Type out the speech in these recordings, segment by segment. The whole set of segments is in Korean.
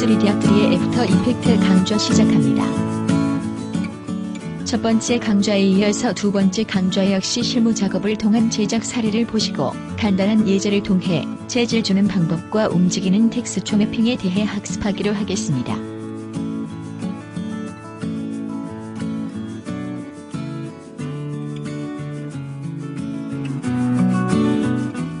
3D 앞트리의 애프터 이펙트 강좌 시작합니다. 첫 번째 강좌에 이어서 두 번째 강좌 역시 실무 작업을 통한 제작 사례를 보시고 간단한 예제를 통해 재질 주는 방법과 움직이는 텍스처 매핑에 대해 학습하기로 하겠습니다.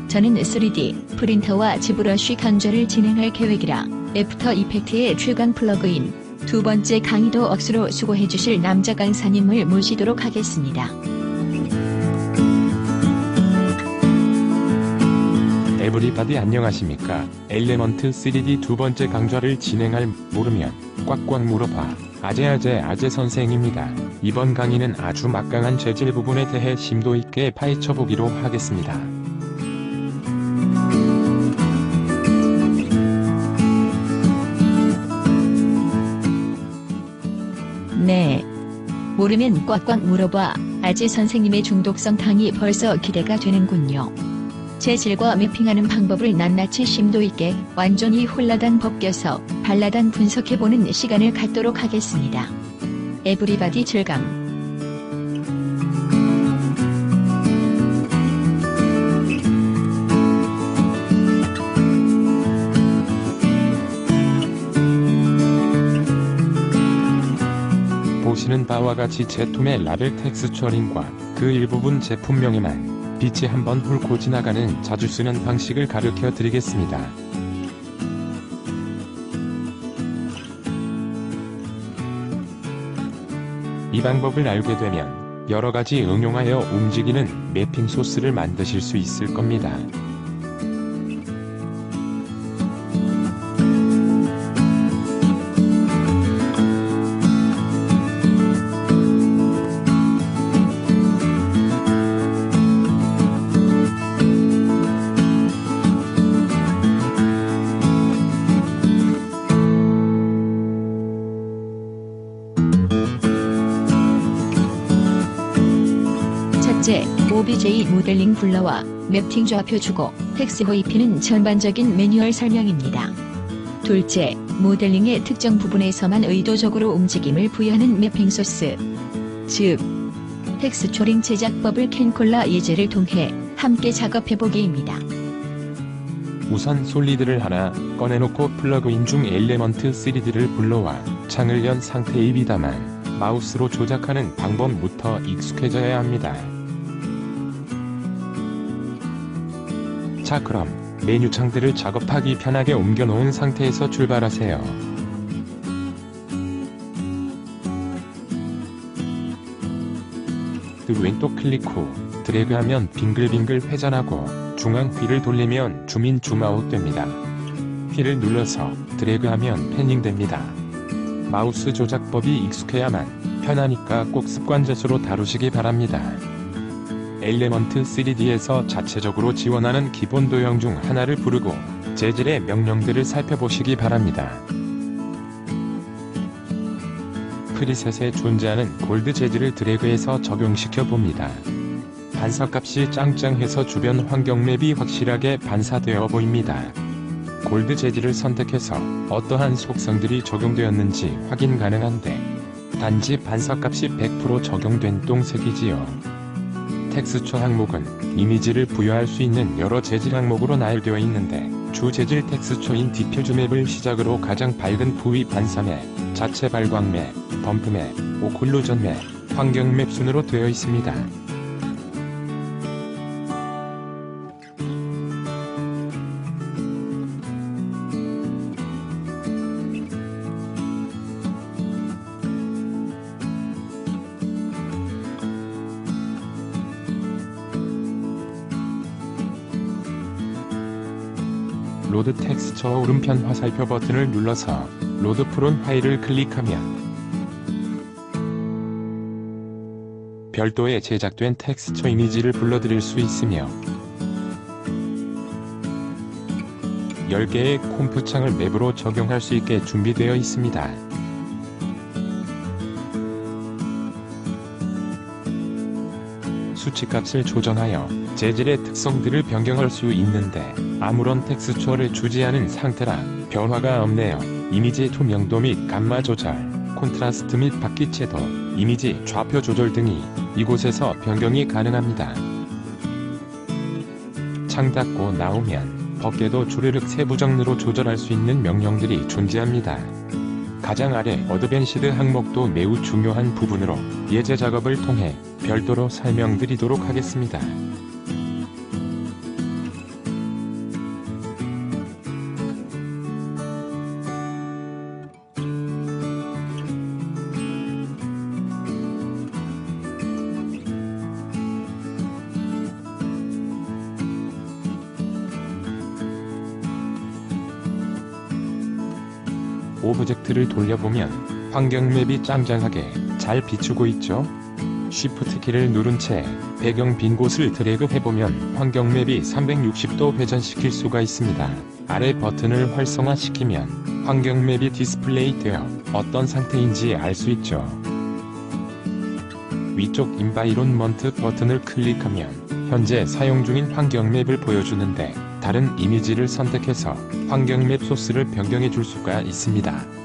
저는 3D 프린터와 지브러쉬 강좌를 진행할 계획이라 애프터 이펙트의 최강 플러그인. 두 번째 강의도 억수로 수고해 주실 남자 강사님을 모시도록 하겠습니다. 에브리바디 안녕하십니까? 엘레먼트 3D 두 번째 강좌를 진행할 모르면 꽉꽉 물어봐. 아재 아재 아재 선생입니다. 이번 강의는 아주 막강한 재질 부분에 대해 심도 있게 파헤쳐 보기로 하겠습니다 모르면 꽉꽉 물어봐. 아재 선생님의 중독성 강의 벌써 기대가 되는군요. 재질과 매핑하는 방법을 낱낱이 심도 있게 완전히 홀라당 벗겨서 발라당 분석해보는 시간을 갖도록 하겠습니다. 에브리바디 즐감. 보시는 바와 같이 제품의 라벨 텍스처링과 그 일부분 제품명에만 빛이 한번 훑고 지나가는 자주 쓰는 방식을 가르쳐 드리겠습니다. 이 방법을 알게 되면 여러 가지 응용하여 움직이는 매핑 소스를 만드실 수 있을 겁니다. OBJ 모델링 블러와 맵팅 좌표 주고 텍스트 입히는 전반적인 매뉴얼 설명입니다. 둘째, 모델링의 특정 부분에서만 의도적으로 움직임을 부여하는 매핑 소스. 즉, 텍스처링 제작법을 캔콜라 예제를 통해 함께 작업해보기입니다. 우선 솔리드를 하나 꺼내놓고 플러그인 중 엘레먼트 3D를 불러와 창을 연 상태입니다만 마우스로 조작하는 방법부터 익숙해져야 합니다. 자 그럼 메뉴 창들을 작업하기 편하게 옮겨놓은 상태에서 출발하세요. 그 왼쪽 클릭 후 드래그하면 빙글빙글 회전하고 중앙 휠을 돌리면 줌인 줌아웃 됩니다. 휠을 눌러서 드래그하면 패닝 됩니다. 마우스 조작법이 익숙해야만 편하니까 꼭 습관적으로 다루시기 바랍니다. 엘레먼트 3D에서 자체적으로 지원하는 기본 도형 중 하나를 부르고 재질의 명령들을 살펴보시기 바랍니다. 프리셋에 존재하는 골드 재질을 드래그해서 적용시켜 봅니다. 반사값이 짱짱해서 주변 환경 맵이 확실하게 반사되어 보입니다. 골드 재질을 선택해서 어떠한 속성들이 적용되었는지 확인 가능한데 단지 반사값이 100% 적용된 똥색이지요. 텍스처 항목은 이미지를 부여할 수 있는 여러 재질 항목으로 나열되어 있는데 주 재질 텍스처인 디퓨즈 맵을 시작으로 가장 밝은 부위 반사맵, 자체 발광 맵, 범프 맵, 오클루전 맵, 환경 맵 순으로 되어 있습니다. 텍스처 오른편 화살표 버튼을 눌러서 로드 프론 파일을 클릭하면 별도의 제작된 텍스처 이미지를 불러들일 수 있으며 10개의 콤프 창을 맵으로 적용할 수 있게 준비되어 있습니다. 수치값을 조정하여 재질의 특성들을 변경할 수 있는데 아무런 텍스처를 주지 않은 상태라 변화가 없네요. 이미지 투명도 및 감마 조절, 콘트라스트 및 바퀴 채도, 이미지 좌표 조절 등이 이곳에서 변경이 가능합니다. 창 닫고 나오면 밖에도 주르륵 세부 장르로 조절할 수 있는 명령들이 존재합니다. 가장 아래 어드밴시드 항목도 매우 중요한 부분으로 예제 작업을 통해 별도로 설명드리도록 하겠습니다. 오브젝트를 돌려보면 환경맵이 짱짱하게 잘 비추고 있죠? Shift 키를 누른 채 배경 빈 곳을 드래그 해보면 환경맵이 360도 회전시킬 수가 있습니다. 아래 버튼을 활성화시키면 환경맵이 디스플레이 되어 어떤 상태인지 알 수 있죠. 위쪽 인바이론먼트 버튼을 클릭하면 현재 사용 중인 환경맵을 보여주는데 다른 이미지를 선택해서 환경맵 소스를 변경해 줄 수가 있습니다.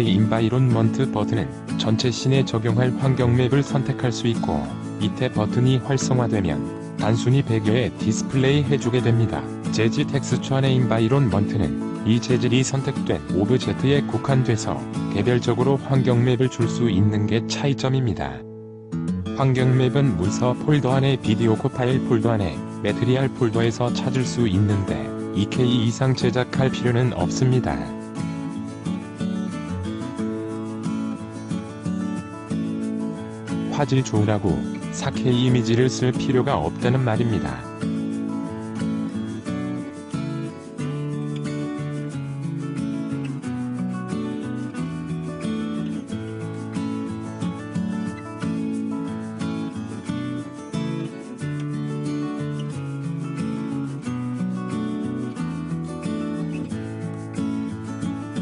위의 인바이론먼트 버튼은 전체 씬에 적용할 환경 맵을 선택할 수 있고 밑에 버튼이 활성화되면 단순히 배경에 디스플레이 해주게 됩니다. 재질 텍스처 안의 인바이론먼트는 이 재질이 선택된 오브젝트에 국한돼서 개별적으로 환경 맵을 줄 수 있는 게 차이점입니다. 환경 맵은 문서 폴더 안에 비디오 코 파일 폴더 안에 매트리알 폴더에서 찾을 수 있는데 2K 이상 제작할 필요는 없습니다. 화질 좋으라고 4K 이미지를 쓸 필요가 없다는 말입니다.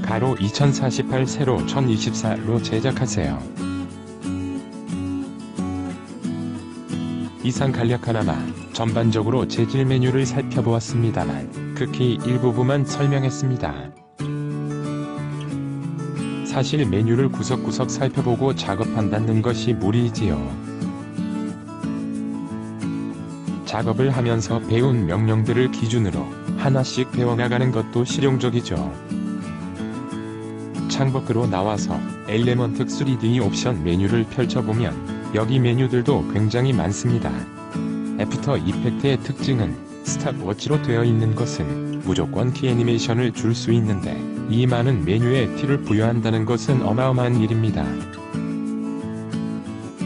가로 2048 세로 1024로 제작하세요. 이상 간략하나마 전반적으로 재질 메뉴를 살펴보았습니다만 극히 일부분만 설명했습니다. 사실 메뉴를 구석구석 살펴보고 작업한다는 것이 무리이지요. 작업을 하면서 배운 명령들을 기준으로 하나씩 배워나가는 것도 실용적이죠. 창밖으로 나와서 엘레먼트 3D 옵션 메뉴를 펼쳐보면 여기 메뉴들도 굉장히 많습니다. 애프터 이펙트의 특징은 스탑워치로 되어 있는 것은 무조건 키 애니메이션을 줄 수 있는데 이 많은 메뉴에 티를 부여한다는 것은 어마어마한 일입니다.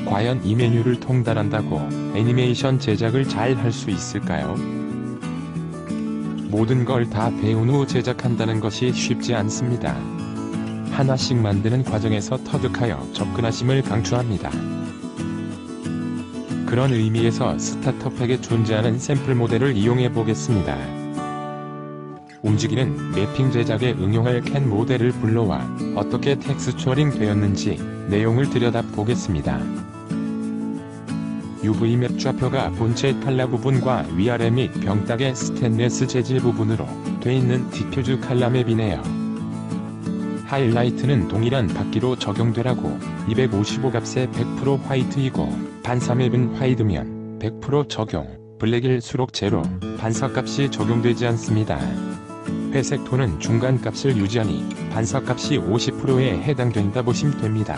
과연 이 메뉴를 통달한다고 애니메이션 제작을 잘 할 수 있을까요? 모든 걸 다 배운 후 제작한다는 것이 쉽지 않습니다. 하나씩 만드는 과정에서 터득하여 접근하심을 강추합니다. 그런 의미에서 스타터팩에 존재하는 샘플 모델을 이용해 보겠습니다. 움직이는 매핑 제작에 응용할 캔 모델을 불러와 어떻게 텍스처링 되었는지 내용을 들여다보겠습니다. UV맵 좌표가 본체 칼라 부분과 위아래 및 병딱의 스테인레스 재질 부분으로 돼 있는 디퓨즈 칼라 맵이네요. 하이라이트는 동일한 바퀴로 적용되라고 255 값의 100% 화이트이고 반사맵은 화이트면 100% 적용, 블랙일 수록 제로, 반사값이 적용되지 않습니다. 회색 톤은 중간값을 유지하니 반사값이 50%에 해당된다 보시면 됩니다.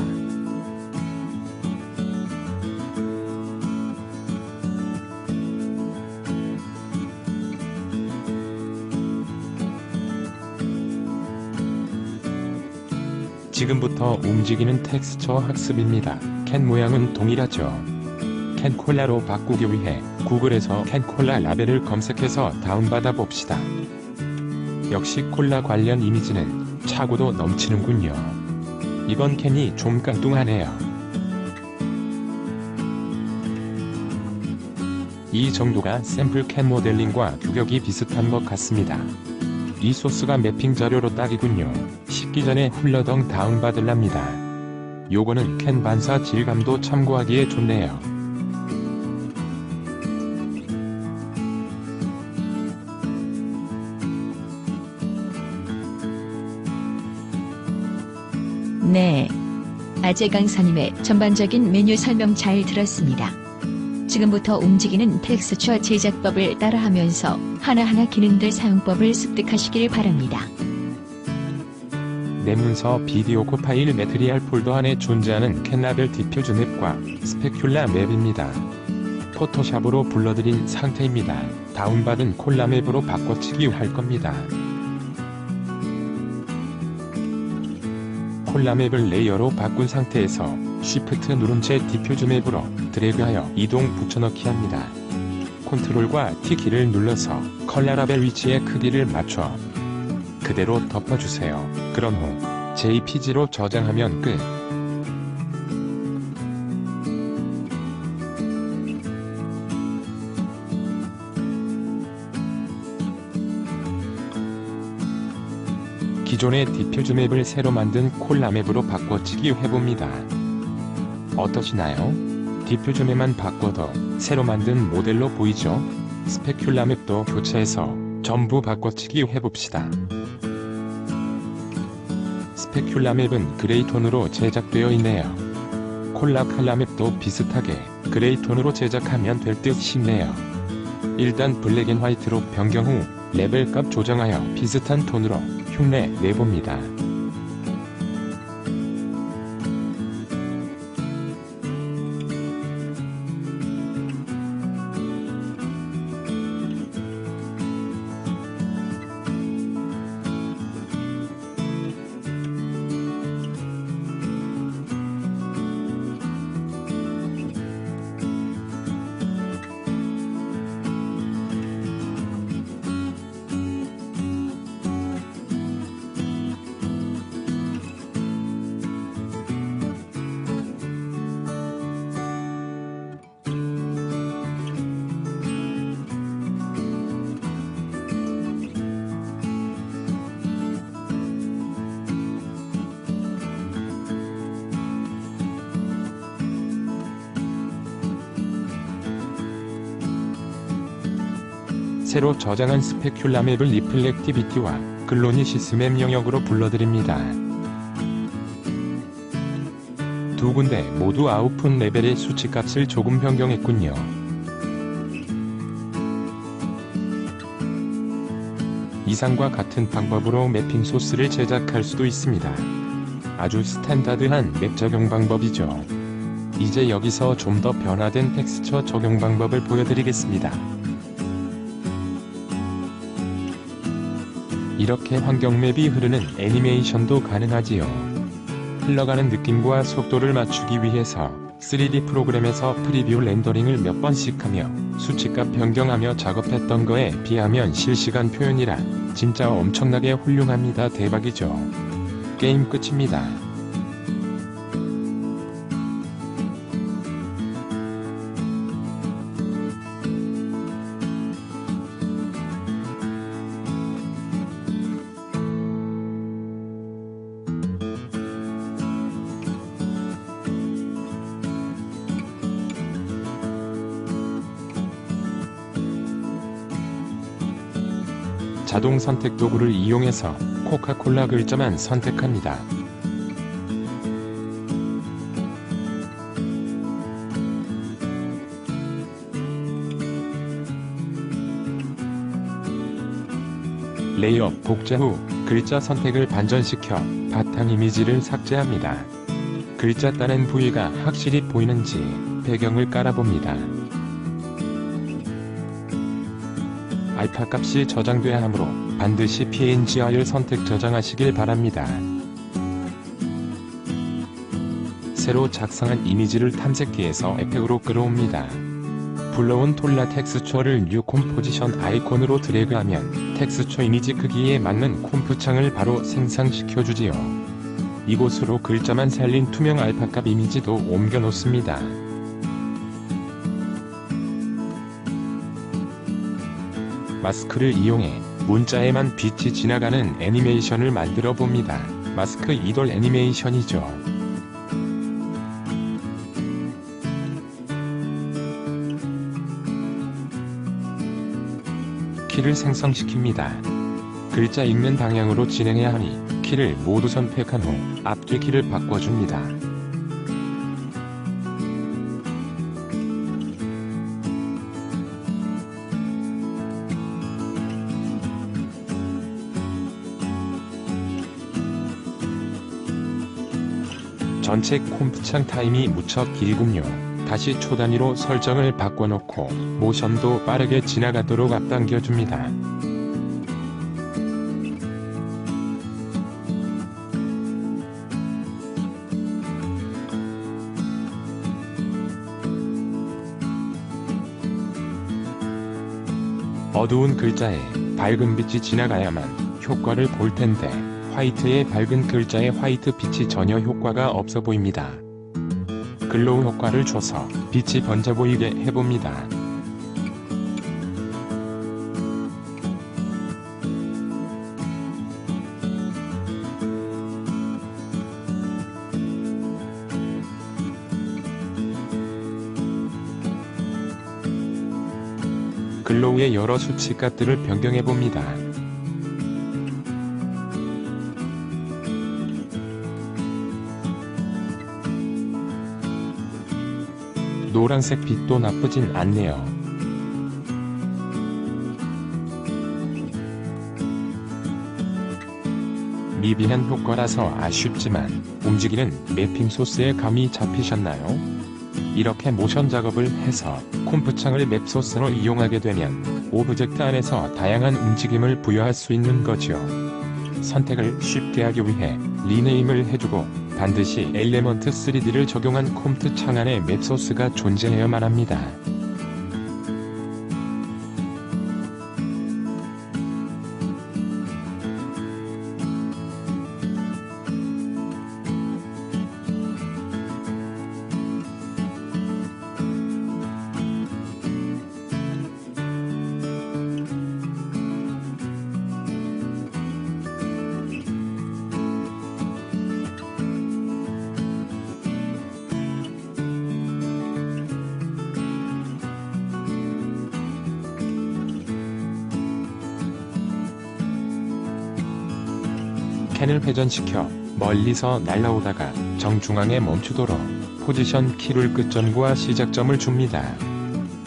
지금부터 움직이는 텍스처 학습입니다. 캔 모양은 동일하죠. 캔 콜라로 바꾸기 위해 구글에서 캔 콜라 라벨을 검색해서 다운받아 봅시다. 역시 콜라 관련 이미지는 차고도 넘치는군요. 이번 캔이 좀 깡뚱하네요. 이 정도가 샘플 캔 모델링과 규격이 비슷한 것 같습니다. 이 소스가 매핑 자료로 딱이군요. 식기 전에 훌러덩 다운받을랍니다. 요거는 캔 반사 질감도 참고하기에 좋네요. 아재 강사님의 전반적인 메뉴 설명 잘 들었습니다. 지금부터 움직이는 텍스처 제작법을 따라하면서 하나하나 기능들 사용법을 습득하시길 바랍니다. 내 문서 비디오 코 파일 매트리알 폴더 안에 존재하는 캔라벨 디퓨즈 맵과 스페큘라 맵입니다. 포토샵으로 불러드린 상태입니다. 다운받은 콜라 맵으로 바꿔치기 할 겁니다. 콜라 맵을 레이어로 바꾼 상태에서 Shift 누른 채 디퓨즈 맵으로 드래그하여 이동 붙여넣기 합니다. 컨트롤과 T 키를 눌러서 컬러 라벨 위치의 크기를 맞춰 그대로 덮어주세요. 그런 후 JPG로 저장하면 끝. 기존의 디퓨즈 맵을 새로 만든 콜라 맵으로 바꿔치기 해봅니다. 어떠시나요? 디퓨즈 맵만 바꿔도 새로 만든 모델로 보이죠? 스페큘라 맵도 교체해서 전부 바꿔치기 해봅시다. 스페큘라 맵은 그레이톤으로 제작되어 있네요. 콜라 칼라 맵도 비슷하게 그레이톤으로 제작하면 될 듯 싶네요. 일단 블랙 앤 화이트로 변경 후 레벨값 조정하여 비슷한 톤으로 흉내 내봅니다. 새로 저장한 스페큘라 맵을 리플렉티비티와 글로니시스 맵 영역으로 불러드립니다. 두 군데 모두 아웃풋 레벨의 수치값을 조금 변경했군요. 이상과 같은 방법으로 매핑 소스를 제작할 수도 있습니다. 아주 스탠다드한 맵 적용 방법이죠. 이제 여기서 좀 더 변화된 텍스처 적용 방법을 보여드리겠습니다. 이렇게 환경맵이 흐르는 애니메이션도 가능하지요. 흘러가는 느낌과 속도를 맞추기 위해서 3D 프로그램에서 프리뷰 렌더링을 몇 번씩 하며 수치값 변경하며 작업했던 거에 비하면 실시간 표현이라 진짜 엄청나게 훌륭합니다. 대박이죠. 게임 끝입니다. 자동 선택 도구를 이용해서 코카콜라 글자만 선택합니다. 레이어 복제 후 글자 선택을 반전시켜 바탕 이미지를 삭제합니다. 글자 따는 부위가 확실히 보이는지 배경을 깔아봅니다. 알파 값이 저장돼야 하므로 반드시 PNGI를 선택 저장하시길 바랍니다. 새로 작성한 이미지를 탐색기에서 에펙으로 끌어옵니다. 불러온 톨라 텍스처를 뉴 콤포지션 아이콘으로 드래그하면 텍스처 이미지 크기에 맞는 콤프 창을 바로 생성시켜 주지요. 이곳으로 글자만 살린 투명 알파값 이미지도 옮겨 놓습니다. 마스크를 이용해 문자에만 빛이 지나가는 애니메이션을 만들어 봅니다. 마스크 이돌 애니메이션이죠. 키를 생성시킵니다. 글자 읽는 방향으로 진행해야 하니 키를 모두 선택한 후 앞뒤 키를 바꿔줍니다. 전체 콤프창 타임이 무척 길군요. 다시 초단위로 설정을 바꿔놓고 모션도 빠르게 지나가도록 앞당겨줍니다. 어두운 글자에 밝은 빛이 지나가야만 효과를 볼 텐데 화이트의 밝은 글자에 화이트 빛이 전혀 효과가 없어 보입니다. 글로우 효과를 줘서 빛이 번져 보이게 해봅니다. 글로우의 여러 수치값들을 변경해봅니다. 노란색 빛도 나쁘진 않네요. 미비한 효과라서 아쉽지만 움직이는 매핑 소스에 감이 잡히셨나요? 이렇게 모션 작업을 해서 콤프창을 맵 소스로 이용하게 되면 오브젝트 안에서 다양한 움직임을 부여할 수 있는 거죠. 선택을 쉽게 하기 위해 리네임을 해주고 반드시 엘레먼트 3D를 적용한 콤트 창 안에 맵 소스가 존재해야만 합니다. 회전시켜 멀리서 날아오다가 정중앙에 멈추도록 포지션 키를 끝점과 시작점을 줍니다.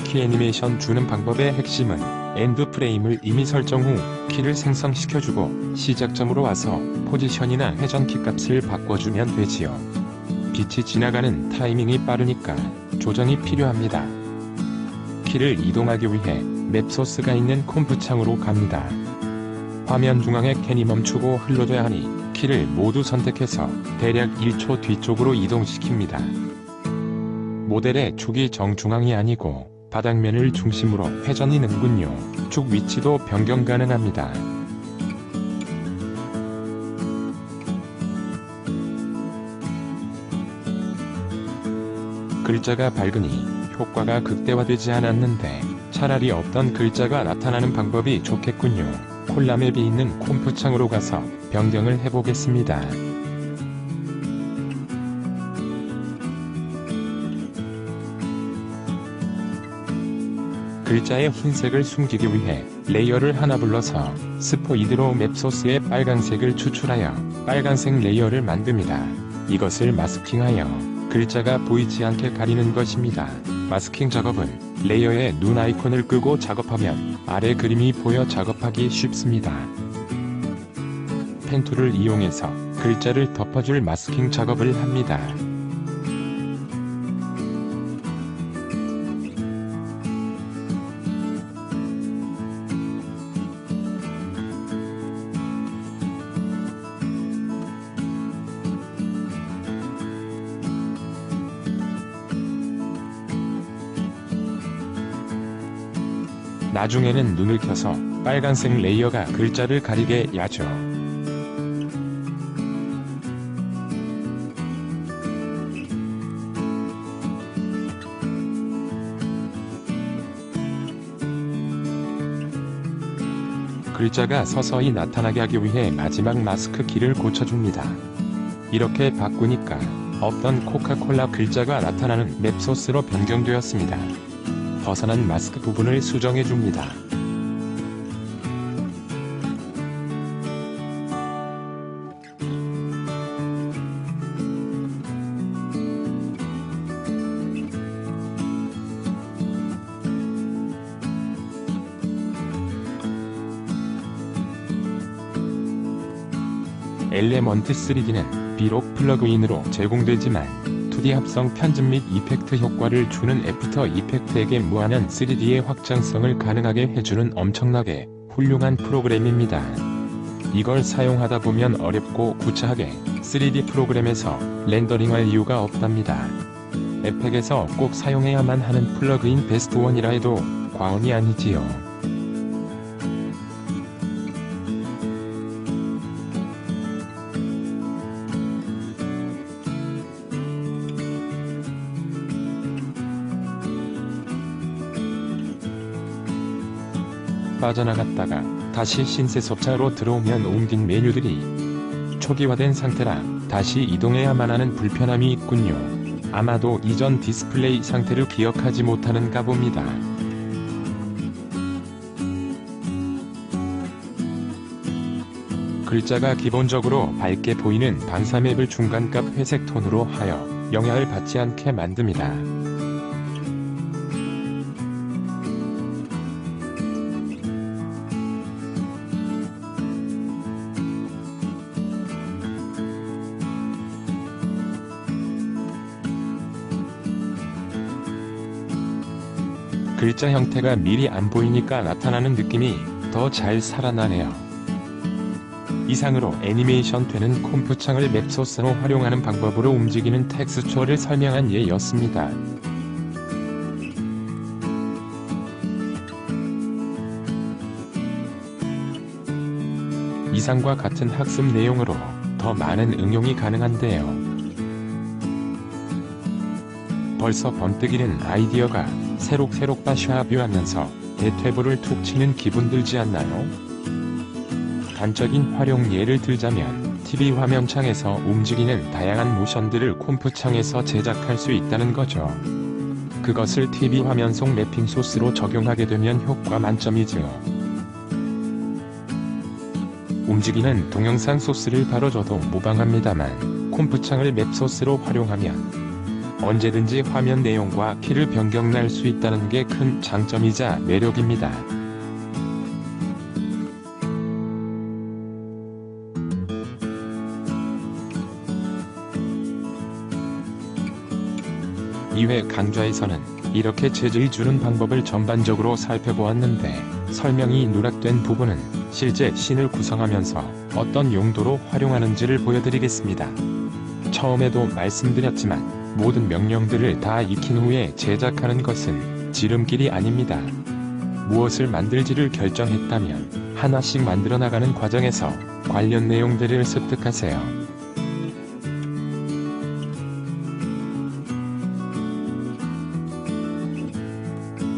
키 애니메이션 주는 방법의 핵심은 엔드 프레임을 이미 설정 후 키를 생성시켜주고 시작점으로 와서 포지션이나 회전키 값을 바꿔주면 되지요. 빛이 지나가는 타이밍이 빠르니까 조정이 필요합니다. 키를 이동하기 위해 맵 소스가 있는 콤프 창으로 갑니다. 화면 중앙에 캔이 멈추고 흘러져야 하니 키를 모두 선택해서 대략 1초 뒤쪽으로 이동시킵니다. 모델의 축이 정중앙이 아니고 바닥면을 중심으로 회전이 는군요. 축 위치도 변경 가능합니다. 글자가 밝으니 효과가 극대화되지 않았는데 차라리 없던 글자가 나타나는 방법이 좋겠군요. 콜라맵이 있는 콤프 창으로 가서 변경을 해보겠습니다. 글자의 흰색을 숨기기 위해 레이어를 하나 불러서 스포이드로 맵소스의 빨간색을 추출하여 빨간색 레이어를 만듭니다. 이것을 마스킹하여 글자가 보이지 않게 가리는 것입니다. 마스킹 작업은 레이어의 눈 아이콘을 끄고 작업하면 아래 그림이 보여 작업하기 쉽습니다. 펜툴을 이용해서 글자를 덮어줄 마스킹 작업을 합니다. 나중에는 눈을 켜서 빨간색 레이어가 글자를 가리게 야죠. 글자가 서서히 나타나게 하기 위해 마지막 마스크 키를 고쳐줍니다. 이렇게 바꾸니까 없던 코카콜라 글자가 나타나는 맵소스로 변경되었습니다. 벗어난 마스크 부분을 수정해줍니다. 엘레먼트 3D는 비록 플러그인으로 제공되지만 2D 합성 편집 및 이펙트 효과를 주는 애프터 이펙트에게 무한한 3D의 확장성을 가능하게 해주는 엄청나게 훌륭한 프로그램입니다. 이걸 사용하다 보면 어렵고 구차하게 3D 프로그램에서 렌더링할 이유가 없답니다. 에펙에서 꼭 사용해야만 하는 플러그인 베스트 원이라 해도 과언이 아니지요. 빠져나갔다가 다시 신세섭차로 들어오면 옮긴 메뉴들이 초기화된 상태라 다시 이동해야만 하는 불편함이 있군요. 아마도 이전 디스플레이 상태를 기억하지 못하는가 봅니다. 글자가 기본적으로 밝게 보이는 반사맵을 중간값 회색 톤으로 하여 영향을 받지 않게 만듭니다. 글자 형태가 미리 안 보이니까 나타나는 느낌이 더 잘 살아나네요. 이상으로 애니메이션 되는 콤프창을 맵소스로 활용하는 방법으로 움직이는 텍스처를 설명한 예였습니다. 이상과 같은 학습 내용으로 더 많은 응용이 가능한데요. 벌써 번뜩이는 아이디어가 새록새록 다시화뷰하면서 대퇴부를 툭 치는 기분 들지 않나요? 단적인 활용 예를 들자면 TV 화면창에서 움직이는 다양한 모션들을 콤프창에서 제작할 수 있다는 거죠. 그것을 TV 화면 속 맵핑 소스로 적용하게 되면 효과 만점이죠. 움직이는 동영상 소스를 바로 저도 모방합니다만 콤프창을 맵 소스로 활용하면 언제든지 화면 내용과 키를 변경할 수 있다는 게 큰 장점이자 매력입니다. 이회 강좌에서는 이렇게 재질 주는 방법을 전반적으로 살펴보았는데 설명이 누락된 부분은 실제 씬을 구성하면서 어떤 용도로 활용하는지를 보여드리겠습니다. 처음에도 말씀드렸지만 모든 명령들을 다 익힌 후에 제작하는 것은 지름길이 아닙니다. 무엇을 만들지를 결정했다면 하나씩 만들어 나가는 과정에서 관련 내용들을 습득하세요.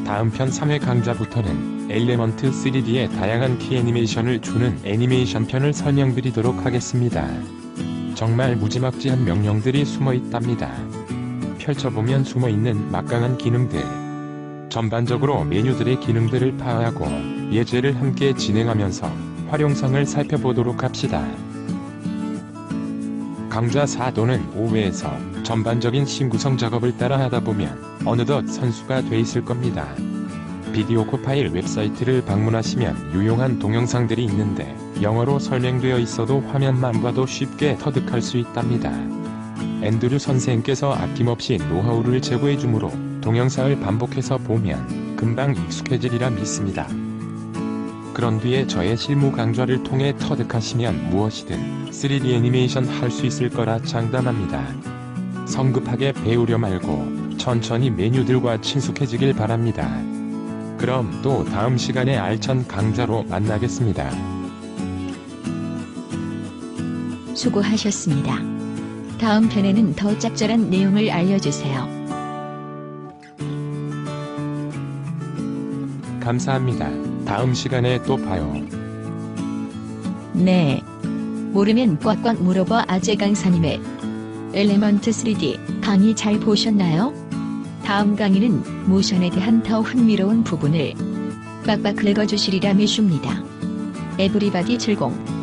다음 편 3회 강좌부터는 엘레먼트 3D의 다양한 키 애니메이션을 주는 애니메이션 편을 설명드리도록 하겠습니다. 정말 무지막지한 명령들이 숨어 있답니다. 펼쳐보면 숨어 있는 막강한 기능들. 전반적으로 메뉴들의 기능들을 파악하고 예제를 함께 진행하면서 활용성을 살펴보도록 합시다. 강좌 4 또는 5회에서 전반적인 신구성 작업을 따라 하다 보면 어느덧 선수가 돼 있을 겁니다. 비디오 코파일 웹사이트를 방문하시면 유용한 동영상들이 있는데 영어로 설명되어 있어도 화면만 봐도 쉽게 터득할 수 있답니다. 앤드류 선생께서 아낌없이 노하우를 제공해 주므로 동영상을 반복해서 보면 금방 익숙해지리라 믿습니다. 그런 뒤에 저의 실무 강좌를 통해 터득하시면 무엇이든 3D 애니메이션 할 수 있을 거라 장담합니다. 성급하게 배우려 말고 천천히 메뉴들과 친숙해지길 바랍니다. 그럼 또 다음 시간에 알찬 강좌로 만나겠습니다. 수고하셨습니다. 다음 편에는 더 짭짤한 내용을 알려주세요. 감사합니다. 다음 시간에 또 봐요. 네. 모르면 꽉꽉 물어봐 아재 강사님의 엘레먼트 3D 강의 잘 보셨나요? 다음 강의는 모션에 대한 더 흥미로운 부분을 빡빡 긁어주시리라 미쉽니다. 에브리바디 70